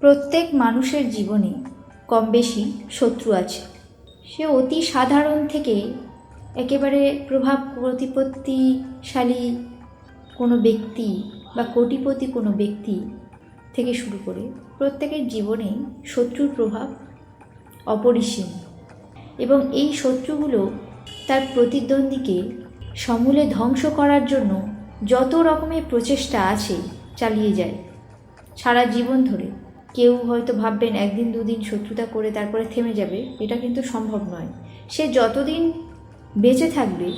প্রত্যেক মানুষের জীবনে কম বেশি শত্রু আছে। সে অতি সাধারণ থেকে একেবারে প্রভাব প্রতিপত্তিশালী কোনো ব্যক্তি বা কোটিপতি কোনো ব্যক্তি থেকে শুরু করে প্রত্যেকের জীবনে শত্রুর প্রভাব অপরিসীম এবং এই শত্রুগুলো তার প্রতিদ্বন্দ্বীকে সমূলে ধ্বংস করার জন্য যত রকমের প্রচেষ্টা আছে চালিয়ে যায়। সারা জীবন ধরে কেউ হয়তো ভাববেন একদিন, দুদিন শত্রুতা করে তারপরে থেমে যাবে। এটা কিন্তু সম্ভব নয়। সে যতদিন বেঁচে থাকবে,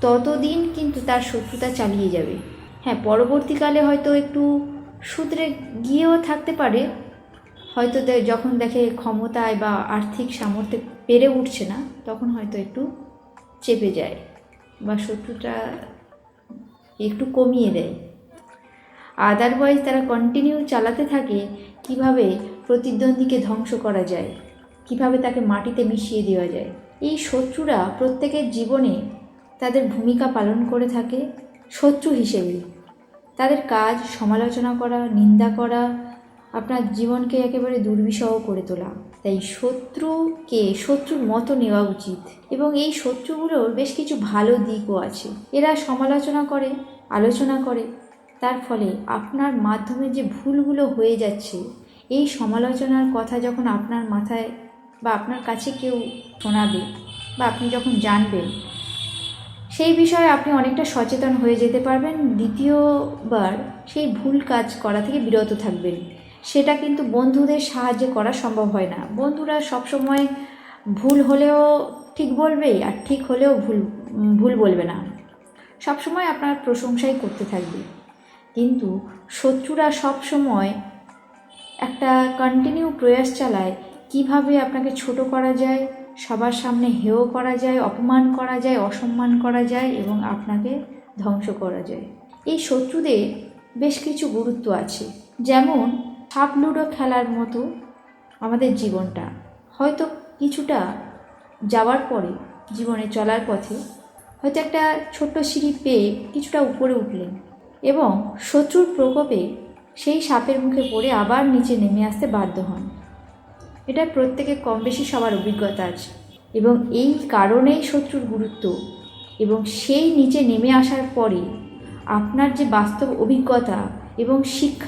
ততদিন কিন্তু তার শত্রুতা চালিয়ে যাবে। হ্যাঁ পরবর্তীকালে হয়তো একটু সূত্রে গিয়েও থাকতে পারে। হয়তো যখন দেখে ক্ষমতায় বা আর্থিক সামর্থ্যে পেরে উঠছে না, তখন হয়তো একটু চেপে যায় বা শত্রুতা একটু কমিয়ে দেয়। আদারওয়াইজ তারা কন্টিনিউ চালাতে থাকে কীভাবে প্রতিদ্বন্দ্বীকে ধ্বংস করা যায়, কীভাবে তাকে মাটিতে মিশিয়ে দেওয়া যায়। এই শত্রুরা প্রত্যেকের জীবনে তাদের ভূমিকা পালন করে থাকে শত্রু হিসেবে। তাদের কাজ, সমালোচনা করা, নিন্দা করা, আপনার জীবনকে একেবারে দুর্বিষহ করে তোলা। তাই শত্রুকে, শত্রুর মতো নেওয়া উচিত। এবং এই শত্রুগুলোর বেশ কিছু ভালো দিকও আছে। এরা সমালোচনা করে, আলোচনা করে তার ফলে আপনার মাধ্যমে যে ভুলগুলো হয়ে যাচ্ছে, এই সমালোচনার কথা যখন আপনার মাথায় বা আপনার কাছে কেউ শোনাবে বা আপনি যখন জানবেন, সেই বিষয়ে আপনি অনেকটা সচেতন হয়ে যেতে পারবেন। দ্বিতীয়বার সেই ভুল কাজ করা থেকে বিরত থাকবেন। সেটা কিন্তু বন্ধুদের সাহায্যে করা সম্ভব হয় না। বন্ধুরা সবসময় ভুল হলেও ঠিক বলবে আর ঠিক হলেও ভুল ভুল বলবে না। সবসময় আপনার প্রশংসাই করতে থাকবে। কিন্তু শত্রুরা সব সময় একটা কন্টিনিউ প্রয়াস চালায়। কীভাবে আপনাকে ছোট করা যায়, সবার সামনে হেয় করা যায়, অপমান করা যায়, অসম্মান করা যায় এবং আপনাকে ধ্বংস করা যায়। এই শত্রুদের বেশ কিছু গুরুত্ব আছে। যেমন সাপ লুডো খেলার মতো আমাদের জীবনটা। হয়তো কিছুটা যাওয়ার পরে, জীবনে চলার পথে, হয়তো একটা ছোট্ট সিঁড়ি পেয়ে কিছুটা উপরে উঠলেন। এবং শত্রুর প্রকোপে সেই সাপের মুখে পড়ে আবার নিচে নেমে আসতে বাধ্য হন। এটা প্রত্যেকে কম বেশি সবার অভিজ্ঞতা আছে এবং এই কারণেই শত্রুর গুরুত্ব এবং সেই নিচে নেমে আসার পরে আপনার যে বাস্তব অভিজ্ঞতা এবং শিক্ষা